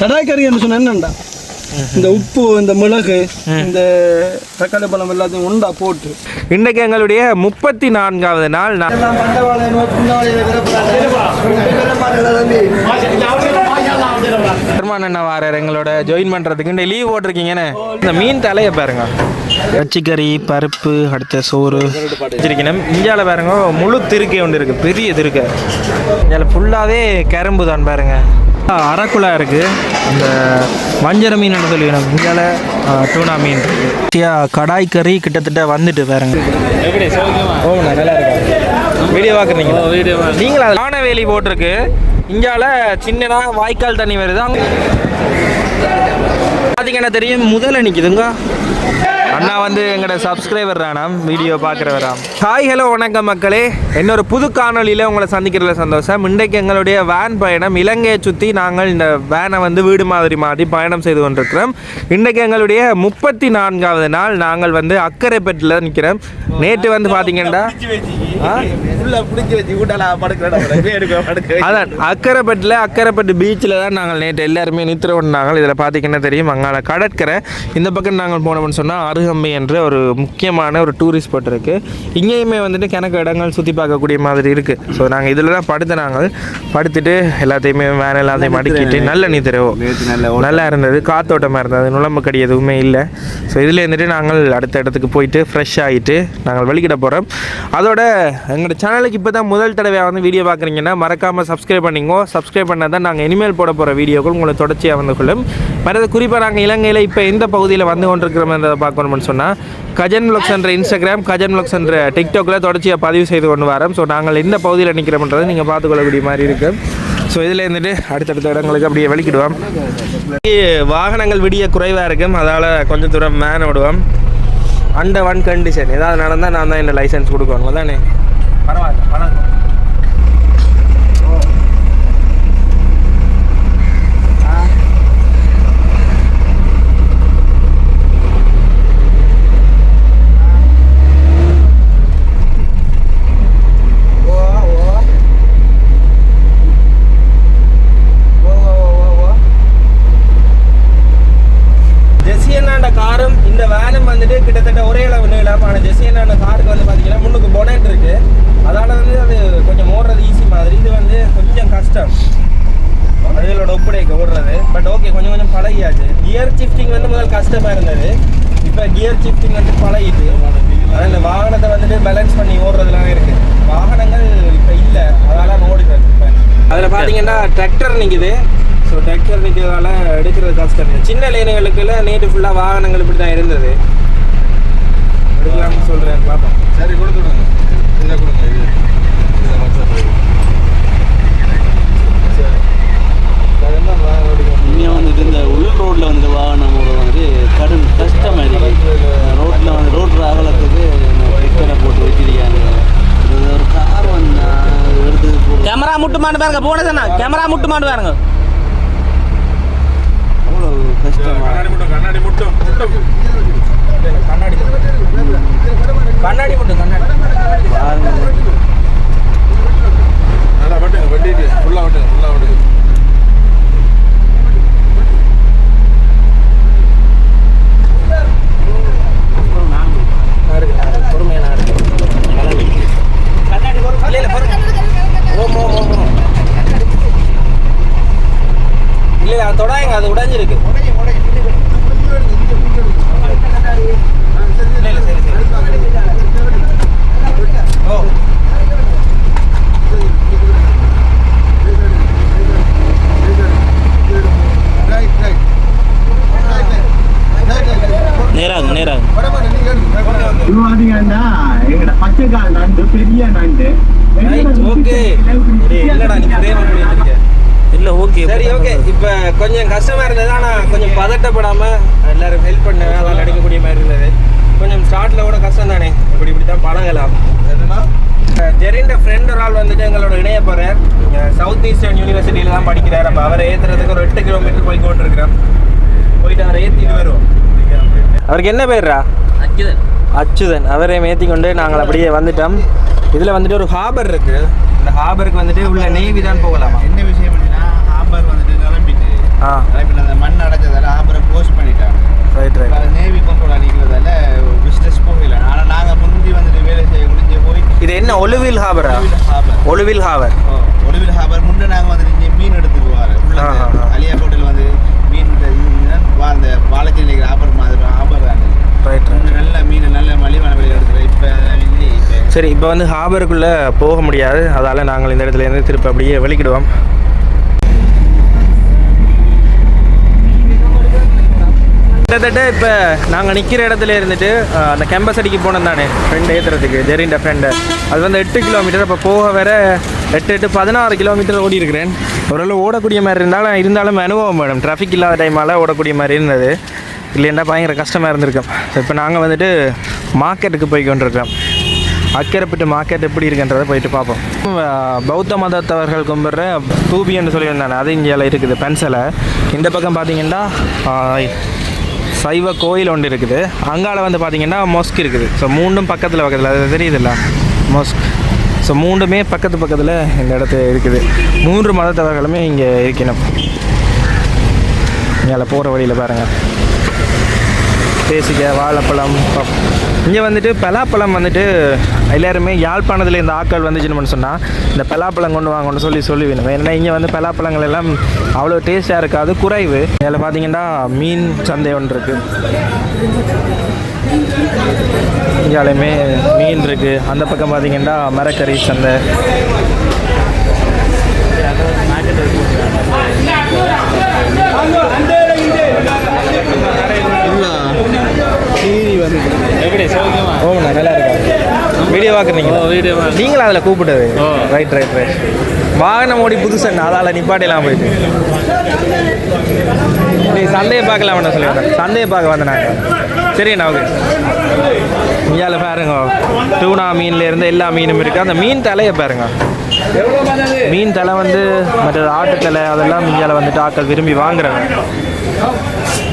கடாய் கறி என்று சொன்னா என்னண்டா? இந்த உப்பு இந்த மிளகு இந்த தக்காளி பழம் எல்லாத்தையும் உண்டா போட்டு? இன்றைக்கு எங்களுடைய முப்பத்தி நான்காவது நாள். பெருமான் அண்ணா வாரார் எங்களோட ஜாயின் பண்ணுறதுக்கு லீவ் போட்டிருக்கீங்கன்னு இந்த மீன் தலையை பாருங்க. கச்சிக்கறி பருப்பு அடுத்த சோறு. வச்சிருக்கணும் இந்தியாவில் பாருங்க முழு திருக்கை ஒன்று இருக்குது பெரிய திருக்கை. இதில் ஃபுல்லாகவே கரும்பு தான் பாருங்க. அரக்குலா இருக்குது அந்த வஞ்சர மீன் சொல்லிக்கணும் இந்தியாவில் டூனா மீன் இருக்குது கடாய் கறி கிட்டத்தட்ட வந்துட்டு பாருங்க. ஓ நல்லா இருக்கா வீடியோ பார்க்குறீங்க வீடியோ நீங்களா வானவேலி போட்டிருக்கு. இந்தியாவில் சின்னதா வாய்க்கால் தண்ணி வருது. அங்க பார்த்தீங்கன்னா தெரியும் முதல்ல நிற்குதுங்க அண்ணா வந்து எங்களோட சப்ஸ்கிரைபர் ராணாம் வீடியோ பார்க்குறவராம் ஹாய் ஹலோ வணக்கம் மக்களே. இன்னொரு புது காணொலியில் உங்களை சந்திக்கிறதுல சந்தோஷம். இன்றைக்கு எங்களுடைய வேன் பயணம் இலங்கையை சுற்றி நாங்கள் இந்த வேனை வந்து வீடு மாதிரி மாற்றி பயணம் செய்து கொண்டிருக்கிறோம். இன்றைக்கு எங்களுடைய முப்பத்தி நான்காவது நாள். நாங்கள் வந்து அக்கரைப்பேட்டில் நிற்கிறோம் நேற்று வந்து பார்த்தீங்கன்னா அதான் அக்கரைப்பட்டில் அக்கரைப்பட்டு பீச்சில் தான் நாங்கள் நேற்று எல்லாருமே நித்திர கொண்டாங்க. இதில் பார்த்தீங்கன்னா தெரியும். அங்கால கடற்கரை. இந்த பக்கம் நாங்கள் போனோம்னு சொன்னால் அருகம்பை என்ற ஒரு முக்கியமான ஒரு டூரிஸ்ட் ஸ்பாட் இருக்குது இங்கேயுமே வந்துட்டு கிணக்கு இடங்கள் சுற்றி பார்க்கக்கூடிய மாதிரி இருக்குது ஸோ நாங்கள் இதில் தான் படுத்து நாங்கள் படுத்துட்டு எல்லாத்தையுமே வேற எல்லாத்தையும் அடுக்கிட்டு நல்ல நித்திரவோ நல்லா இருந்தது. காத்தோட்டமாக இருந்தது. நுழம்பு கடி எதுவுமே இல்லை. ஸோ இதில் இருந்துட்டு நாங்கள் அடுத்த இடத்துக்கு போயிட்டு ஃப்ரெஷ் ஆகிட்டு நாங்கள் வெளிக்கிட போகிறோம் அதோட எங்களோட சேனலுக்கு இப்போ தான் முதல் தடவையாக வந்து வீடியோ பார்க்குறீங்கன்னா மறக்காமல் சப்ஸ்கிரைப் பண்ணிங்கோ சப்ஸ்கிரைப் பண்ணால் தான் நாங்கள் இனிமேல் போட போகிற வீடியோக்கள் உங்களை தொடர்ச்சியாக வந்து கொள்ளும். மற்றது குறிப்பாக நாங்கள் இலங்கையில் இப்போ எந்த பகுதியில் வந்து கொண்டிருக்கிறோம்ன்றதை பண்ணணும்னு சொன்னால் கஜன் வ்ளாக்ஸ் என்ற இன்ஸ்டாகிராம் கஜன் வ்ளாக்ஸ் என்ற டிக்டாக்கில் தொடர்ச்சியாக பதிவு செய்து கொண்டு வரோம். ஸோ நாங்கள் எந்த பகுதியில் நிற்கிறோம்ன்றதை நீங்கள் பார்த்துக்கொள்ளக்கூடிய மாதிரி இருக்குது ஸோ இதில் இருந்துட்டு அடுத்தடுத்த இடங்களுக்கு அப்படியே வெளிக்கிடுவோம் வாகனங்கள் விடிய குறைவாக இருக்கும். அதால் கொஞ்சம் தூரம் மேன் விடுவோம் அண்டர் ஒன் கண்டிஷன் ஏதாவது நடந்தால் நான் தான் என்ன லைசன்ஸ் கொடுக்கணும். தானே பரவாயில்ல பரவாயில்ல ஜெசியனாண்ட காரும் இந்த வேனும் வந்துட்டு கிட்டத்தட்ட ஒரே அளவு நீளம் ஆனால் ஜெசியனாண்ட காருக்கு வந்து பார்த்தீங்கன்னா முன்னுக்கு பொனட் இருக்கு அதால வந்து அது கொஞ்சம் ஓடுறது ஈஸி மாதிரி இது வந்து கொஞ்சம் கஷ்டம் அதுகளோட ஒப்படைக்க ஓடுறது பட் ஓகே கொஞ்சம் கொஞ்சம் பழகியாச்சு கியர் ஷிஃப்டிங் வந்து முதல் கஷ்டமாக இருந்தது. இப்போ கியர் ஷிஃப்டிங் வந்து பழகிட்டு அதான் இந்த வாகனத்தை வந்துட்டு பேலன்ஸ் பண்ணி ஓடுறதுலாம் இருக்கு. வாகனங்கள் இப்போ இல்லை அதால ஓடுது இப்போ அதில் பார்த்தீங்கன்னா டிராக்டர் நிற்குது ஸோ டிராக்டர் நிற்கிறதால எடுக்கிறது கஷ்டம். சின்ன லேனுகளுக்குள்ள நேற்று ஃபுல்லாக வாகனங்கள் இப்படி தான் இருந்தது. எடுக்கலாம்னு சொல்கிறேன் பார்ப்போம் சரி கொடுத்து விடுங்க இதை கொடுங்க இது இதை வாட்ஸ்அப் இங்கே வந்துட்டு இந்த உள் ரோட்டில் வந்து வாகனம் வந்து கடும் கஷ்டமாக இருக்கு ரோட்டில் வந்து ரோட் அகலத்துக்கு பிக்கரை போட்டு வச்சிருக்காங்க இது ஒரு கார் வந்து எடுத்து கேமரா முட்டு மாட்டு பாருங்க போன சொன்னா கேமரா முட்டு மாட்டு பாருங்க. அவ்வளோ கஷ்டமாக கண்ணாடி மட்டும் கண்ணாடி மட்டும் மட்டும் கண்ணாடி கண்ணாடி மட்டும் கண்ணாடி. நல்லா வட்டுங்க வட்டிட்டு. ஃபுல்லாக வட்டுங்க ஃபுல்லாக வட்டுங்க பொறுமையாக நான் இல்லை இல்லை பாருங்க ஓம் ஓம் ஓம் ஓம் இல்லை இல்லை அது உடைஞ்சிருக்கு. இல்லை ஓ ரைட் ரைட் நேராகும் நேராகும் இது பாத்தீங்கன்னா எங்கட பச்சைக்கால் நண்டு பெரிய நண்டு ஓகே இல்லடா நீ பிரேம பண்ணிட்டு இல்லை ஓகே சரி ஓகே இப்போ கொஞ்சம் கஷ்டமா இருந்தது ஆனால் கொஞ்சம் பதட்டப்படாம எல்லாரும் ஹெல்ப் பண்ண அதெல்லாம் நடிக்கக்கூடிய மாதிரி இருந்தது. கொஞ்சம் ஸ்டார்ட்ல கூட கஷ்டம் தானே இப்படி இப்படி தான் பழகலாம் என்னன்னா ஜெரின்ற ஃப்ரெண்ட் ஒரு ஆள் வந்துட்டு எங்களோட இணைய போகிறார் சவுத் ஈஸ்டர்ன் யூனிவர்சிட்டியில் தான் படிக்கிறார். அப்போ அவரை ஏற்றுறதுக்கு ஒரு எட்டு கிலோமீட்டர் போய் கொண்டிருக்கிறோம் போயிட்டு அவரை ஏற்றிட்டு வருவோம். அவருக்கு என்ன பேர்ரா? அச்சுதன். அவரை ஏற்றி கொண்டு நாங்கள் அப்படியே வந்துட்டோம். இதில் வந்துட்டு ஒரு ஹாபர் இருக்கு. இந்த ஹாபருக்கு வந்துட்டு உள்ள நேவி தான் போகலாமா? என்ன விஷயம் அப்படின்னா ஆம்பர் வந்துட்டு கிளம்பிட்டு ஆ இப்போ அந்த மண் அடைச்சதால ஆபரை க்ளோஸ் பண்ணிட்டாங்க. ரைட் ரைட் நேவி கொண்டு நிற்கிறதால பிஸ்னஸ் போகல. ஆனால் நாங்கள் முந்தி வந்துட்டு வேலை செய்ய முடிஞ்சு போய் இது என்ன ஒலுவில் ஹாபரா ஒலிவில் ஹாபர் ஒலுவில் ஹாபர் ஒலிவில் ஹாபர் முன்னே நாங்கள் வந்துட்டு இங்கே மீன் எடுத்துக்கு வர உள்ள ஆஹா, ஆஹா. அலியா ஹோட்டல் வந்து மீன் அந்த பாலச்சேரி ஆபர் மாதிரி ஆபர் தான். ரைட் நல்ல மீன் நல்ல மலிவான விலையில் இப்போ இல்லை இப்போ. சரி இப்போ வந்து ஹாபருக்குள்ளே போக முடியாது. அதால் நாங்கள் இந்த இடத்துல இருந்து திருப்பி அப்படியே வெளிக்கிடுவோம். கிட்டத்தட்ட இப்போ நாங்கள் நிற்கிற இடத்துல இருந்துட்டு அந்த கேம்பஸ் அடிக்கு போனோம் தானே? ஃப்ரெண்டு ஏற்றுறதுக்கு ஜெரிண்ட ஃப்ரெண்டு அது வந்து எட்டு கிலோமீட்டர் இப்போ போக வேற எட்டு எட்டு பதினாறு கிலோமீட்டர் ஓடி இருக்கிறேன். ஓரளவு ஓடக்கூடிய மாதிரி இருந்தாலும் இருந்தாலும் அனுபவம் மேடம் டிராஃபிக் இல்லாத டைமால் ஓடக்கூடிய மாதிரி இருந்தது. இல்லைன்னா பயங்கர கஷ்டமாக இருந்திருக்கும். இப்போ நாங்கள் வந்துட்டு மார்க்கெட்டுக்கு போய் கொண்டிருக்கோம். அக்கரைப்பட்டு மார்க்கெட் எப்படி இருக்குன்றதை போயிட்டு பார்ப்போம். பௌத்த மதத்தவர்கள் கும்பிட்ற தூபின்னு சொல்லியிருந்தாங்க. அது இந்தியாவில் இருக்குது பென்சிலை இந்த பக்கம் பார்த்தீங்கன்னா சைவ கோயில் ஒன்று இருக்குது. அங்கால வந்து பார்த்தீங்கன்னா மொஸ்க் இருக்குது. ஸோ மூண்டும் பக்கத்தில் பக்கத்தில். அது தெரியுதுல்ல? மொஸ்க் ஸோ மூண்டுமே பக்கத்து பக்கத்தில் இந்த இடத்துல இருக்குது. மூன்று மதத்தவர்களுமே இங்கே இருக்கணும். மேலே போகிற வழியில் பாருங்கள் பேசிக்க வாழைப்பழம் பப் இங்கே வந்துட்டு பலாப்பழம் வந்துட்டு எல்லாருமே யாழ்ப்பாணத்தில் இந்த ஆட்கள் வந்துச்சுன்னு சொன்னால் இந்த பலாப்பழம் கொண்டு வாங்கன்னு சொல்லி சொல்லி வேணும் ஏன்னா இங்கே வந்து பலாப்பழங்கள் எல்லாம் அவ்வளோ டேஸ்ட்டாக இருக்காது குறைவு. இதில் பார்த்தீங்கன்னா மீன் சந்தை ஒன்று இருக்குது இங்காலையுமே மீன் இருக்குது அந்த பக்கம் பார்த்தீங்கன்னா மரக்கறி சந்தை. ஓங்கண்ணா நல்லா இருக்கா? வீடியோ பார்க்குறீங்க வீடியோ நீங்களும் அதில் கூப்பிட்டது. ரைட் ரைட் ரைட் வாகனம் ஓடி புதுசண்ணா அதால் நிப்பாட்டிலாம் போயிட்டு. நீ சந்தையை பார்க்கலாம் வேண்டாம் சொல்லிவிட்டேன் சந்தையை பார்க்க வந்தேன் நாங்கள் சரிண்ணா ஓகே. இங்கால பாருங்க. டூனா மீன்ல இருந்து எல்லா மீனும் இருக்குது அந்த மீன் தலையை பாருங்க. மீன் தலை வந்து மற்ற ஆட்டு தலை அதெல்லாம் இந்தியாவில் வந்துட்டு ஆட்கள் விரும்பி வாங்குறாங்க.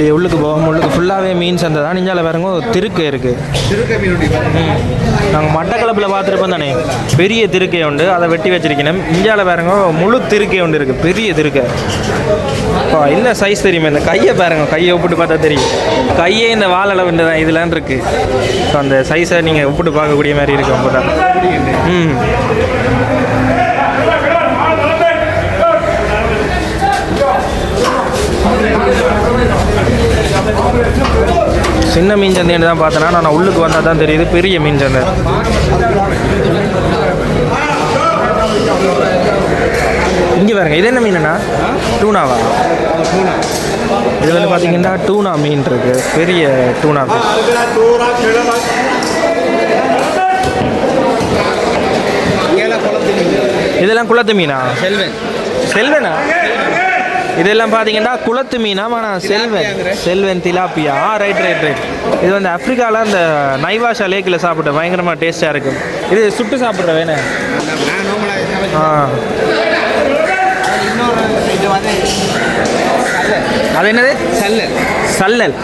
இப்படி உள்ளுக்கு போகும் உள்ளுக்கு ஃபுல்லாகவே மீன் சந்தை தான். இந்தியாவில் பாருங்க திருக்கை இருக்குது நாங்கள் மட்டக்களப்பில் பார்த்துருப்போம் தானே? பெரிய திருக்கை உண்டு. அதை வெட்டி வச்சிருக்கணும். இந்தியாவில் பாருங்க முழு திருக்கை உண்டு இருக்குது பெரிய திருக்கை. அப்பா என்ன சைஸ் தெரியுமா இந்த கையை பாருங்க. கையை ஒப்பிட்டு பார்த்தா தெரியும். கையே இந்த வாழளவு தான் இதெல்லாம் இருக்குது ஸோ அந்த சைஸை நீங்கள் ஒப்பிட்டு பார்க்கக்கூடிய மாதிரி இருக்கு அப்போ தான் ம். சின்ன மீன் சந்தைன்னு தான் பார்த்தேன்னா நான் உள்ளுக்கு வந்தால் தான் தெரியுது பெரிய மீன் சந்தை. இங்கே பாருங்க இது என்ன மீனுண்ணா? டூனாவா? இது வந்து பார்த்தீங்கன்னா டூனா மீன் இருக்கு. பெரிய டூனா. இதெல்லாம் குளத்து மீனா? செல்வன். செல்வனா? இதெல்லாம் பார்த்தீங்கன்னா குளத்து மீனா ஆனால் செல்வன் செல்வன் திலாப்பியா. ஆ ரைட் ரைட் ரைட் இது வந்து ஆப்பிரிக்காவில் அந்த நைவாஷா லேக்கில் சாப்பிட்ட பயங்கரமாக டேஸ்ட்டாக இருக்கும். இது சுட்டு சாப்பிட்ற வேணே. ஆ. அது என்னது? சல்லல். சல்லல்.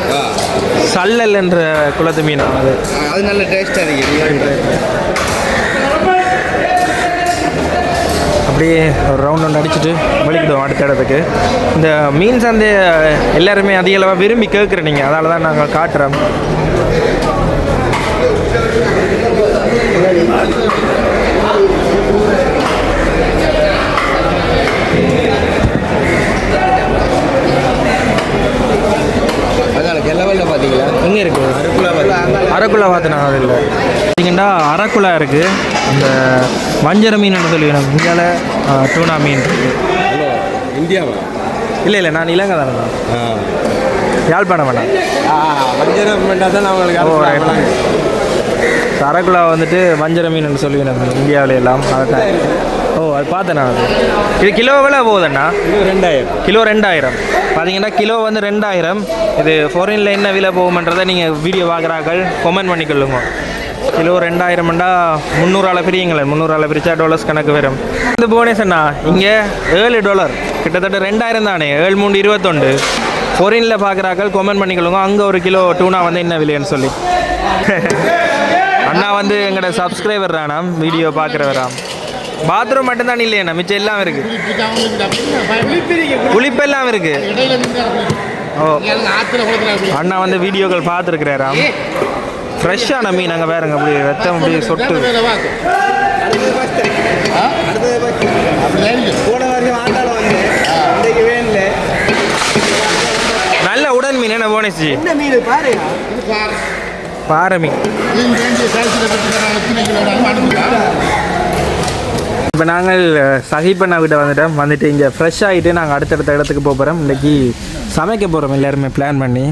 சல்லல் என்ற குளத்து மீனா அது. அது நல்ல டேஸ்ட்டாக இருக்குது அப்படியே ஒரு ரவுண்ட் ஒன்று அடிச்சுட்டு வலிக்கிடுவோம் அடுத்த இடத்துக்கு. இந்த மீன் சந்தை எல்லாருமே அதிக அளவாக விரும்பி கேட்குற நீங்கள் அதனால தான் நாங்கள் காட்டுறோம். எங்கே இருக்குது அரைக்குலா அரக்குலா பார்த்தேன் அது இல்லை. பார்த்தீங்கன்னா அரக்குலா இருக்குது அந்த வஞ்சர மீன் சொல்லிக்கணும் இந்தியாவில் டூனா மீன். இருக்குது இந்தியாவா? இல்லை இல்லை நான் இலங்கை தானே. ஆ. யாழ்ப்பாணம் வேணாம் வஞ்சரம் பண்ணால் தான். அவங்களுக்கு அரக்குலா வந்துட்டு வஞ்சர மீன் சொல்லுவேன் இந்தியாவில எல்லாம். அதுதான் ஓ அது பார்த்தேன் நான். அது. இது கிலோ எவ்வளோ போகுதுண்ணா ரெண்டாயிரம். கிலோ ரெண்டாயிரம். பார்த்தீங்கன்னா கிலோ வந்து ரெண்டாயிரம். இது ஃபாரினில் என்ன விலை போகுமன்றதை நீங்கள் வீடியோ பார்க்குறாக்கள் கமெண்ட் பண்ணிக்கொள்ளுங்க. கிலோ ரெண்டாயிரம்ண்டா முந்நூறால பிரியுங்களே முந்நூறால பிரிச்சா டாலர்ஸ் கணக்கு வரும். இந்த போனஸ் அண்ணா இங்கே ஏழு டாலர் கிட்டத்தட்ட ரெண்டாயிரம் தானே ஏழு மூணு இருபத்தொண்டு ஃபாரினில் பார்க்குறாக்கள் கமெண்ட் பண்ணிக்கொள்ளுங்க. அங்கே ஒரு கிலோ டூனா வந்து என்ன விலைன்னு சொல்லி. அண்ணா வந்து எங்களோட சப்ஸ்கிரைபர் தானாம் வீடியோ பார்க்குறவராம் பாத்ரூம் மட்டும்தான் இல்லையா மிச்சம் எல்லாம் இருக்கு. குளிப்பெல்லாம் இருக்கு. ஓ. அண்ணா வந்து வீடியோக்கள் பார்த்துருக்குறாராம் ஃப்ரெஷ்ஷான மீன் அங்கே வேறுங்க அப்படி ரத்தம் அப்படி சொட்டு. நல்ல உடன் மீன் என்ன போனச்சு பாறை மீன். இப்போ நாங்கள் சஹிப்பண்ணா கிட்ட வந்துட்டோம். வந்துட்டு இங்கே ஃப்ரெஷ் ஆகிட்டு நாங்கள் அடுத்தடுத்த இடத்துக்கு போக போகிறோம் இன்றைக்கி சமைக்க போகிறோம் எல்லாருமே பிளான் பண்ணி.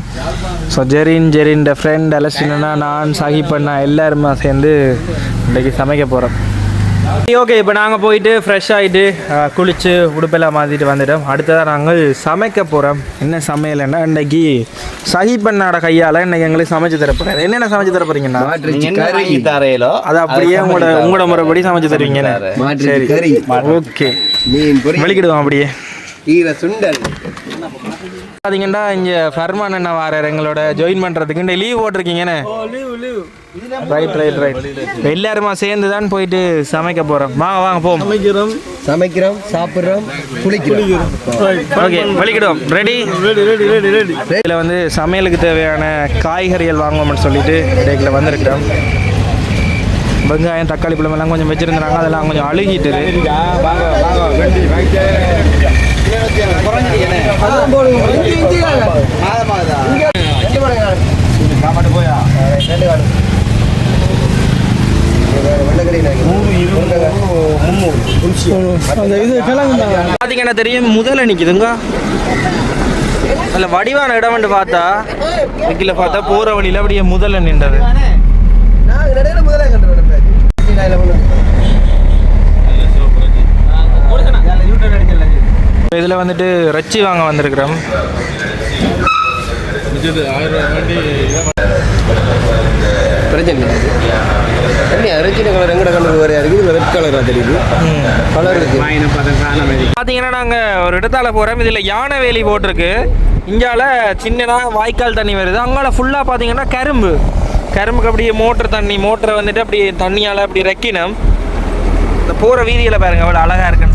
ஸோ ஜெரின் ஜெரின் ஃப்ரெண்ட் அலசினா நான் சஹிப்பண்ணா எல்லாருமே சேர்ந்து இன்றைக்கி சமைக்க போகிறோம் ஓகே இப்போ நாங்கள் போயிட்டு ஃப்ரெஷ் ஆகிட்டு குளித்து உடுப்பெல்லாம் மாற்றிட்டு வந்துட்டோம். அடுத்ததாக நாங்கள் சமைக்க போகிறோம் என்ன சமையல்னா இன்றைக்கி சஹிப்பண்ணாட கையால் இன்றைக்கி எங்களுக்கு சமைச்சு தரப்போகிறேன் என்னென்ன சமைச்சு தர போகிறீங்கன்னா நீங்க என்ன வாங்கி தரையிலோ அது அப்படியே உங்களோட உங்களோட முறைப்படி சமைச்சு தருவீங்க சரி. கறி. ஓகே மீன் பொரி வெளிக்கிடுவோம் அப்படியே. சுண்டல். பார்த்தீங்கன்னா இங்கே ஃபர்மான் என்ன வாரார் எங்களோட ஜாயின் பண்ணுறதுக்கு இந்த லீவ் போட்டிருக்கீங்கண்ணே ரைட் ரைட் ரைட் எல்லாருமா சேர்ந்து தான் போயிட்டு சமைக்க போகிறோம் வாங்க வாங்க போவோம். சமைக்கிறோம். சமைக்கிறோம் சாப்பிடுறோம் குளிக்கிறோம். Okay வெளிக்கிடுவோம் ready ready ready ready ready இதில் வந்து சமையலுக்கு தேவையான காய்கறிகள் வாங்குவோம்னு சொல்லிட்டு இடையில வந்திருக்கிறோம். வெங்காயம் தக்காளி பழம் எல்லாம் கொஞ்சம் வச்சுருந்தாங்க. அதெல்லாம் கொஞ்சம் அழுகிட்டு அந்த பார்த்தீங்கன்னா தெரியும் முதல்ல நிற்குதுங்க அதில் வடிவான இடம் வந்து பார்த்தா இதில் பார்த்தா போகிற வழியில் அப்படியே முதல்ல நின்றது. இதில் வந்துட்டு ரச்சி வாங்க வந்திருக்கிறோம். பிரச்சனை பார்த்தீங்கன்னா நாங்கள் ஒரு இடத்தால போகிறோம் இதில் யானை வேலி போட்டிருக்கு. இங்கால சின்னதாக வாய்க்கால் தண்ணி வருது. அங்கால ஃபுல்லாக பார்த்தீங்கன்னா கரும்பு. கரும்புக்கு அப்படியே மோட்டர் தண்ணி மோட்டரை வந்துட்டு அப்படியே தண்ணியால் அப்படி ரெக்கினோம். இந்த போகிற வீதியில் பாருங்க அவ்வளோ அழகாக இருக்குன்னு.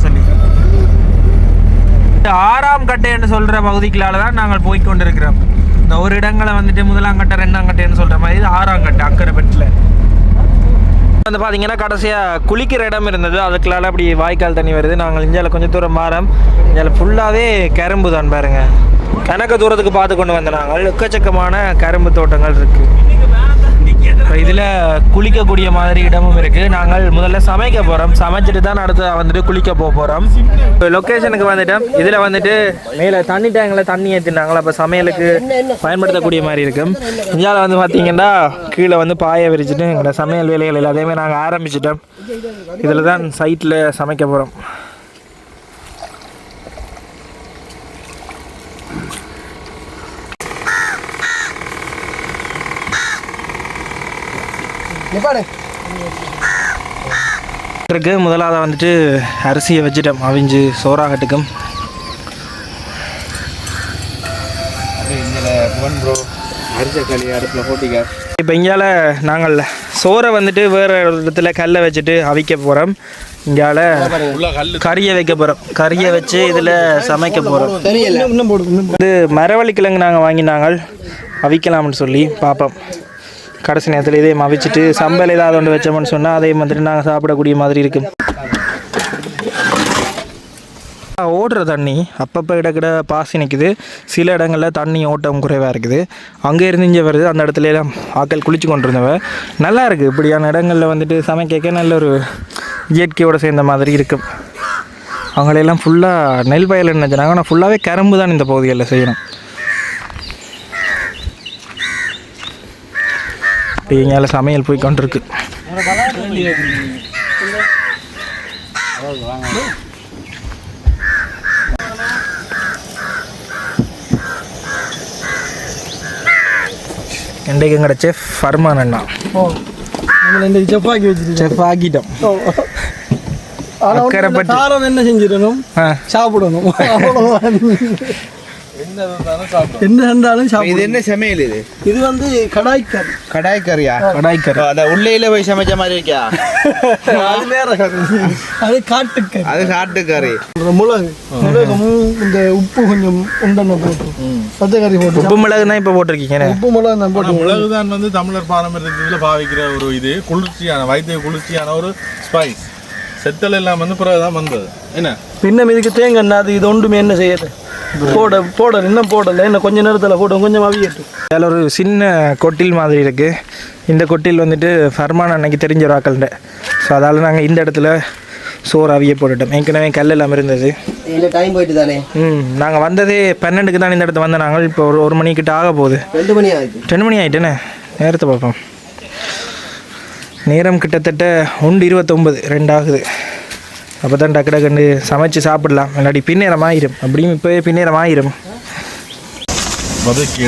இந்த ஆறாம் கட்டைன்னு சொல்கிற பகுதிகளால் தான் நாங்கள் போய் கொண்டிருக்கிறோம் இந்த ஒரு இடங்களை வந்துட்டு முதலாம் கட்டை ரெண்டாம் கட்டைன்னு சொல்கிற மாதிரி இது ஆறாம் கட்டை அக்கரைப்பட்டில் வந்து பார்த்தீங்கன்னா கடைசியாக குளிக்கிற இடம் இருந்தது. அதுக்குள்ளால அப்படி வாய்க்கால் தண்ணி வருது. நாங்கள் இந்தியாவில் கொஞ்சம் தூரம் மாறம். இந்தியாவில் ஃபுல்லாகவே கரும்பு தான் பாருங்க. கணக்க தூரத்துக்கு பார்த்து கொண்டு வந்த நாங்கள். எக்கச்சக்கமான கரும்பு தோட்டங்கள் இருக்குது இதில் குளிக்கக்கூடிய மாதிரி இடமும் இருக்குது நாங்கள் முதல்ல சமைக்க போகிறோம் சமைச்சிட்டு தான் அடுத்து வந்துட்டு குளிக்க போக போகிறோம் இப்போ லொக்கேஷனுக்கு வந்துட்டோம் இதில் வந்துட்டு மேலே தண்ணி டேங்கில் தண்ணி ஏற்றினாங்களா அப்போ சமையலுக்கு பயன்படுத்தக்கூடிய மாதிரி இருக்கும் இந்தியாவில் வந்து பார்த்தீங்கன்னா கீழே வந்து பாய விரிச்சிட்டு எங்களோட சமையல் வேலைகள் எல்லாத்தையுமே நாங்கள் ஆரம்பிச்சிட்டோம். இதில் தான் சைட்டில் சமைக்க போகிறோம் இருக்கு. முதலாவது வந்துட்டு அரிசியை வச்சுட்டோம் அவிஞ்சு சோறாகட்டுக்கும் இப்போ இங்கால நாங்கள் சோறை வந்துட்டு வேறு இடத்துல கல்லை வச்சுட்டு அவிக்க போகிறோம் இங்கால கறியை வைக்க போகிறோம் கறியை வச்சு இதில் சமைக்க போகிறோம் தெரியல. இன்னும் போடு இன்னும் இது மரவள்ளி கிழங்கு நாங்கள் வாங்கினாங்கள் அவிக்கலாம்னு சொல்லி பார்ப்போம் கடைசி நேரத்தில் இதே மவிச்சிட்டு சம்பல் ஏதாவது ஒன்று வச்சோம்னு சொன்னால் அதே மாதிரி நாங்கள் சாப்பிடக்கூடிய மாதிரி இருக்கும் ஓடுற தண்ணி அப்பப்போ இடக்கிட பாசி நிற்குது சில இடங்களில் தண்ணி ஓட்டம் குறைவாக இருக்குது. அங்கே இருந்து இங்கே வருது. அந்த இடத்துல எல்லாம் ஆட்கள் குளிச்சு கொண்டிருந்தவ. நல்லா இருக்குது இப்படியான இடங்களில் வந்துட்டு சமைக்க நல்ல ஒரு இயற்கையோடு சேர்ந்த மாதிரி இருக்கும் அவங்களையெல்லாம் ஃபுல்லாக நெல் வயல் நினச்சினாங்க ஆனால் ஃபுல்லாகவே கரும்பு தான் இந்த பகுதிகளில் செய்யணும். இங்கே சமையல் போய் கொண்டிருக்கு இன்றைக்கு எங்கட செஃப் ஃபர்மான் அண்ணா. இந்த செப்பாக்கி வச்சிருக்கோம் செஃப் ஆக்கிட்டோம். ஆனா அக்கறைப்பட்டு. காரம் என்ன செஞ்சிடணும்? சாப்பிடணும். என்ன இருந்தாலும் சாப்பிடணும் என்ன சமையல் இது? இது வந்து கடாய் கறியா கடாய்க்கறி அந்த உள்ளையில போய் சமைச்ச மாதிரி இருக்கா? அது வேற கறி அது காட்டுக்கறி. அது காட்டு கறி இந்த மிளகு மிளகும் இந்த உப்பு கொஞ்சம் உண்டெண்ணெய் போட்டு பச்சைக்கறி போட்டு. உப்பு மிளகு தான் இப்போ போட்டிருக்கீங்க உப்பு மிளகு நான் போட்டு மிளகுதான் வந்து தமிழர் பாரம்பரியத்தில் பாவிக்கிற ஒரு இது. குளிர்ச்சியான வைத்திய குளிர்ச்சியான ஒரு ஸ்பைஸ் செத்தல் எல்லாம் வந்து பிறகுதான் வந்தது. என்ன? பின்னம் இதுக்கு தேங்காய் எண்ணெய் அது இது ஒன்றுமே என்ன செய்யுது போட போடல இன்னும் போடல. இன்னும் கொஞ்ச நேரத்தில் போட்டு கொஞ்சம் அவியட்டும். அதில் ஒரு சின்ன கொட்டில் மாதிரி இருக்குது இந்த கொட்டில் வந்துட்டு ஃபர்மான் அன்னைக்கு தெரிஞ்ச ஒரு ஆக்கள்கிட்ட. ஸோ அதால் நாங்கள் இந்த இடத்துல சோறு அவிய போட்டுட்டோம். ஏற்கனவே கல் எல்லாம் இருந்தது. டைம் போயிட்டு தானே ம் நாங்கள் வந்ததே பன்னெண்டுக்கு தான் இந்த இடத்துல வந்த நாங்கள். இப்போ ஒரு ஒரு மணிக்கிட்ட ஆக போகுது. ரெண்டு மணி ஆகுது ரெண்டு மணி ஆகிட்டேனே நேரத்தை பார்ப்போம். நேரம் கிட்டத்தட்ட ஒன்று இருபத்தொம்பது ரெண்டு ஆகுது. அப்போ தான் டக்கு டக்குன்னு சமைச்சு சாப்பிடலாம். இல்லாட்டி பின்னேரம் ஆயிரும். அப்படியும் இப்போவே பின்னேரம் ஆயிரும்.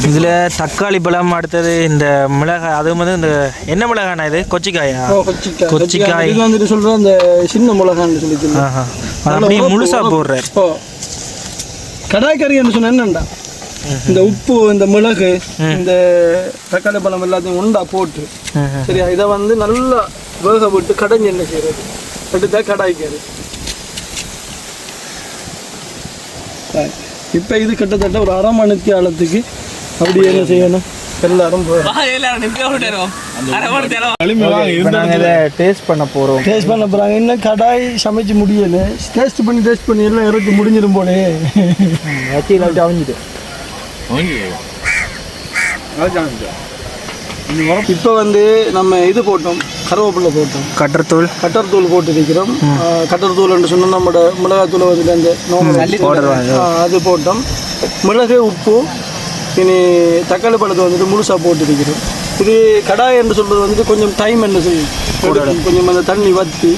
இதில் தக்காளி பழம் அடுத்தது இந்த மிளகாய் அது வந்து இந்த என்ன மிளகாண்ணா இது? கொச்சிக்காயா? கொச்சிக்காய். வந்துட்டு சொல்கிறேன் அந்த சின்ன மிளகான்னு சொல்லி அப்படியே முழுசாக போடுறார். ஓ. கடாய் கறின்னு சொன்ன என்னண்டா? இந்த உப்பு இந்த மிளகு இந்த தக்காளி பழம் எல்லாத்தையும் உண்டா போட்டு சரியா? இதை வந்து நல்லா வேக விட்டு கடைஞ்சி என்ன செய்யறது எடுத்தா கடாய் கறி இப்போ இது கிட்டத்தட்ட ஒரு அரை மணிக்கு ஆழத்துக்கு அப்படி என்ன செய்யணும்? எல்லாரும் டேஸ்ட் பண்ண போகிறோம் டேஸ்ட் பண்ண போகிறாங்க இன்னும் கடாய் சமைச்சு முடியல. டேஸ்ட் பண்ணி டேஸ்ட் பண்ணி எல்லாம் இறக்கி முடிஞ்சிடும் போலே. அவிஞ்சிட்டு இப்போ வந்து நம்ம இது போட்டோம் கருவேப்பிலை போட்டோம். கட்டர்தூள். கட்டர் தூள் போட்டு இருக்கிறோம் கட்டர் தூள்னு சொன்னால் நம்மளோட மிளகாய் தூள் வந்து அந்த ஆ, அது போட்டோம். மிளகு உப்பு இனி தக்காளி பழத்தை வந்துட்டு முழுசாக போட்டு இருக்கிறோம் இது கடாய் என்று சொல்றது வந்துட்டு கொஞ்சம் டைம் என்ன செய்யும். கொஞ்சம் அந்த தண்ணி வத்தி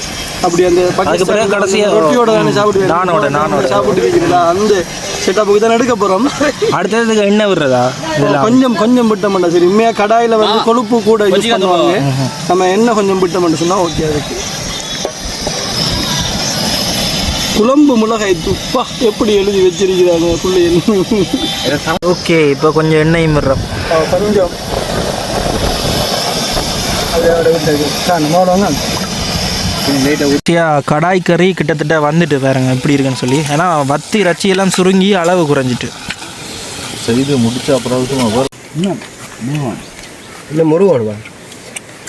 அப்படி அந்த அதுக்கு பிறகு கடைசியா ரொட்டியோட தானே சாப்பிடுவேன் நானோட, நானோட. சாப்பிட்டு இருக்கிறீங்களா அந்த செட்டப்புக்கு தான் எடுக்க போகிறோம் அடுத்ததுக்கு எண்ணெய் விடுறதா? கொஞ்சம் கொஞ்சம் விட்டோம்னா சரி உண்மையா கடாயில வந்து கொழுப்பு கூட யூஸ் பண்ணுவாங்க. நம்ம எண்ணெய் கொஞ்சம் விட்டோம்னு சொன்னா ஓகே அதுக்கு குழம்பு மிளகாய் துப்பா. எப்படி எழுதி வச்சிருக்கிறாங்க பிள்ளைகள் ஓகே இப்போ கொஞ்சம் எண்ணெயும் விடுறோம். கொஞ்சம். அதோட யா, கடாய் கறி கிட்டத்தட்ட வந்துட்டு பாருங்க எப்படி இருக்குன்னு சொல்லி. ஏன்னா வத்தி ரச்சி எல்லாம் சுருங்கி அளவு குறைஞ்சிட்டு. செய்து முடிச்ச அப்புறம். இல்லை முருகணுமா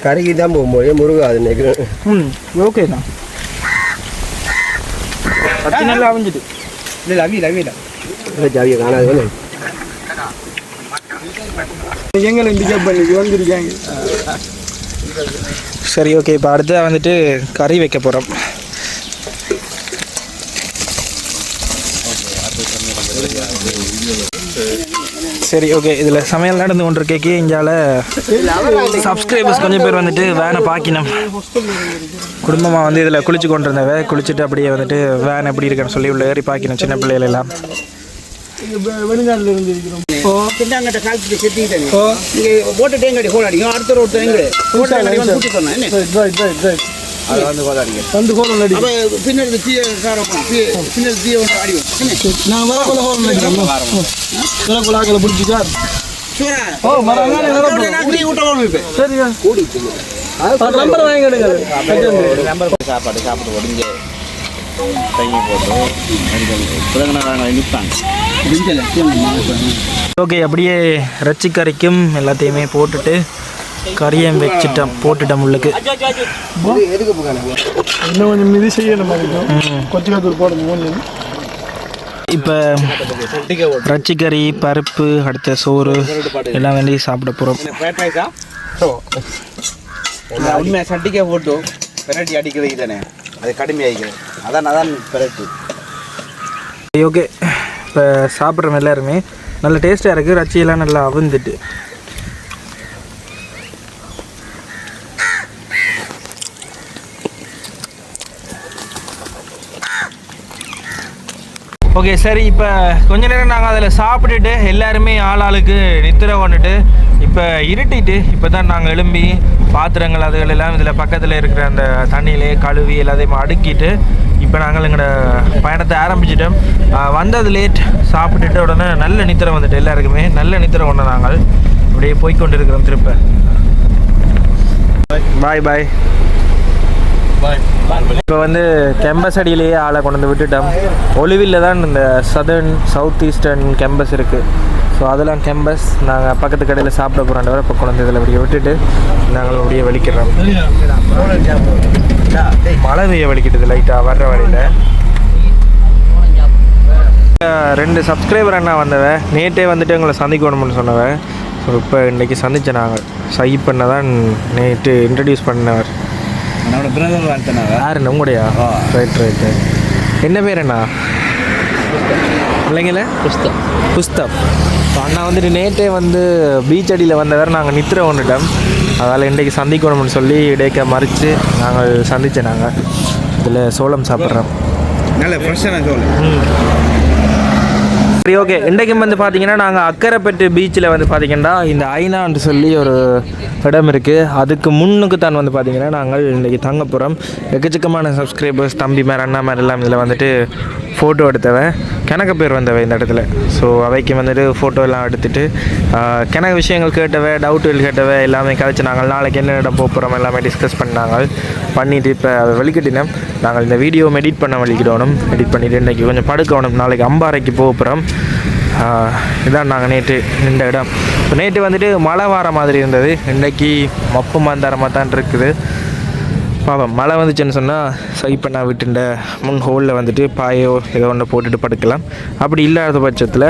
கறிக்கு தான் போகும்போது முருகாது நினைக்கிறேன். ம் ஓகே தான். ரச்சி நல்லா அவிஞ்சிட்டு. இல்லை அவியல் அவியல. இல்லை ஜாவியை காணாது வந்து எங்களை பிக்கப் பண்ணி வந்திருக்காங்க. சரி ஓகே இப்போ அடுத்தது வந்துட்டு கறி வைக்க போகிறோம் சரி ஓகே இதில் சமையல் நடந்து கொண்டிருக்கே இங்கால சப்ஸ்கிரைபர்ஸ் கொஞ்சம் பேர் வந்துட்டு வேனை பாக்கினோம். குடும்பமாக வந்து இதில் குளிச்சு கொண்டிருந்தவ குளிச்சுட்டு அப்படியே வந்துட்டு வேன் எப்படி இருக்குன்னு சொல்லி உள்ள ஏறி பாக்கினோம் சின்ன பிள்ளைகள் எல்லாம். வெளிநாட்டில் இருந்து இருக்கிறோம். பின்னாங்கிட்ட காலத்துக்கு செட்டிக்கிட்டேன் இப்போ இங்கே போட்டு தேங்காடி கோல் அடிக்கும் அடுத்த ரோட்டு எங்கே போட்டு அடி வந்து கூட்டி சொன்னேன் என்ன ரைட் ரைட் ரைட் ரைட் அது வந்து கோதாடிங்க வந்து கோலம் அடி அப்போ பின்னாடி தீய காரப்போம் பின்னாடி தீய வந்து அடிக்கும் நான் வர கொலை கோலம் அடிக்கிறோம் வர கொலை ஆக்களை பிடிச்சிக்கா. சூரா. ஓ மரம் குடி விட்ட ஓடும் இப்போ சரியா நம்பர் வாங்கி எடுங்க சாப்பாடு சாப்பிட்டு தங்கி போட்டு நிற்பாங்க ஓகே அப்படியே இறைச்சி கறிக்கும் எல்லாத்தையுமே போட்டுட்டு கறியும் வச்சுட்டோம் போட்டுட்டோம் உள்ளுக்கு. இன்னும் கொஞ்சம் மிதி செய்யணும் போடணும் இப்போ இறைச்சிக்கறி பருப்பு அடுத்த சோறு எல்லாம் வேண்டி சாப்பிட போகிறோம் உண்மையாக சட்டிக்காய் போட்டு பெரட்டி அடிக்கிறது தானே. அது கடுமையாகிக்கிறது அதான் அதான் வெரைட்டி ஓகே இப்போ சாப்பிட்றோம் எல்லாருமே நல்ல டேஸ்ட்டாக இருக்குது ரச்சியெல்லாம் நல்லா அவுந்துட்டு ஓகே சரி இப்போ கொஞ்ச நேரம் நாங்கள் அதில் சாப்பிட்டுட்டு எல்லாருமே ஆள் ஆளுக்கு நித்திர வந்துட்டு இப்போ இருட்டிட்டு இப்போ தான் நாங்கள் எழும்பி பாத்திரங்கள் அதுகள் எல்லாம் இதில் பக்கத்தில் இருக்கிற அந்த தண்ணியிலே கழுவி எல்லாத்தையும் அடுக்கிட்டு இப்போ நாங்கள் எங்களோட பயணத்தை ஆரம்பிச்சிட்டோம். வந்தது லேட் சாப்பிட்டுட்டு உடனே நல்ல நித்திரம் வந்துட்டு எல்லாருக்குமே. நல்ல நித்திரம் கொண்டு நாங்கள் அப்படியே போய்க்கொண்டு இருக்கிறோம் திருப்ப. பாய் பாய் இப்போ வந்து கேம்பஸ் அடியிலேயே ஆளை கொண்டு வந்து விட்டுட்டோம். ஒலிவில் தான் இந்த சதர்ன் சவுத் ஈஸ்டர்ன் கேம்பஸ் இருக்குது ஸோ அதெல்லாம் கேம்பஸ் நாங்கள் பக்கத்து கடையில் சாப்பிட போகிறோம் வர இப்போ கொண்டு இதில் அப்படியே விட்டுட்டு நாங்கள் அப்படியே வலிக்கிறோம். மழை பெய்ய வலிக்கிட்டது லைட்டாக வர்ற வழியில். ரெண்டு சப்ஸ்கிரைபர் அண்ணா வந்தவ நேற்றே வந்துட்டு எங்களை சந்திக்கணும்னு சொன்னவன் ஸோ இப்போ இன்றைக்கி சந்திச்ச நாங்கள் சை பண்ண தான் நேற்று இன்ட்ரடியூஸ் பண்ணவர். நம்மளோட பிரதர் வாழ்த்தனாவ யார் உங்களுடையா? ரைட் ரைட்டு என்ன பேர் அண்ணா? பிள்ளைங்கள? புஸ்தம் புஸ்தம் ஸோ அண்ணா வந்துட்டு நேற்றே வந்து பீச் அடியில் வந்தவர் நாங்கள் நித்திர வந்துட்டோம் அதால் இன்றைக்கு சந்திக்கணும்னு சொல்லி இடைக்க மறித்து நாங்கள் சந்திச்சோம் நாங்கள் இதில் சோளம் சாப்பிட்றோம். நல்ல ஃப்ரெஷ்ஷான சோல் சரி ஓகே இன்றைக்கும் வந்து பார்த்தீங்கன்னா நாங்கள் அக்கரைப்பட்டு பீச்சில் வந்து பார்த்தீங்கன்னா இந்த ஐநான்னு சொல்லி ஒரு இடம் இருக்குது அதுக்கு முன்னுக்கு தான் வந்து பார்த்தீங்கன்னா நாங்கள் இன்றைக்கி தங்க போகிறோம் எக்கச்சக்கமான சப்ஸ்கிரைபர்ஸ் தம்பி மேர் அண்ணா மேர் எல்லாம் இதில் வந்துட்டு ஃபோட்டோ எடுத்தவன். கிணக்க பேர் வந்தவ இந்த இடத்துல. ஸோ அவைக்கு வந்துட்டு ஃபோட்டோ எல்லாம் எடுத்துட்டு கிணக்க விஷயங்கள் கேட்டவ டவுட்டுகள் கேட்டவ எல்லாமே கதைச்சு நாங்கள் நாளைக்கு என்ன இடம் போக போகிறோம் எல்லாமே டிஸ்கஸ் பண்ணாங்க பண்ணிவிட்டு இப்போ அதை வெளிக்கட்டினேன் நாங்கள் இந்த வீடியோ எடிட் பண்ண வழிக்கிடணும் எடிட் பண்ணிவிட்டு இன்றைக்கி கொஞ்சம் படுக்கணும் நாளைக்கு அம்பாறைக்கு போக போகிறோம் இதான் நாங்கள் நேற்று இந்த இடம். இப்போ நேற்று வந்துட்டு மழை வர மாதிரி இருந்தது. இன்றைக்கி மப்பு மந்தாரமாக தான் இருக்குது. பாவம் மழை வந்துச்சுன்னு சொன்னால் சை பண்ணா விட்டுண்ட. முன் ஹோலில் வந்துட்டு பாயோ ஏதோ ஒன்று போட்டுட்டு படுக்கலாம். அப்படி இல்லாத பட்சத்தில்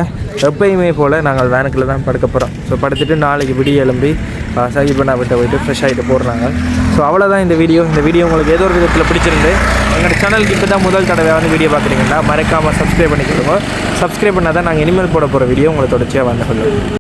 எப்பயுமே போல் நாங்கள் வேனுக்குள்ள தான் படுக்க போகிறோம் ஸோ படுத்துட்டு நாளைக்கு விடிய எழும்பி சகி பண்ணா விட்ட போயிட்டு ஃப்ரெஷ் ஆகிட்டு போடுறாங்க. ஸோ அவ்வளோதான் இந்த வீடியோ இந்த வீடியோ உங்களுக்கு ஏதோ ஒரு விதத்தில் பிடிச்சிருந்து எங்களோட சேனலுக்கு இப்போ தான் முதல் தடவை வந்து வீடியோ பார்க்குறீங்கன்னா மறக்காமல் சப்ஸ்கிரைப் பண்ணிக்கொள்ளுங்க சப்ஸ்கிரைப் பண்ணால் தான் நாங்கள் இனிமேல் போட போகிற வீடியோ உங்களை தொடர்ச்சியாக வந்து சொல்லுவோம்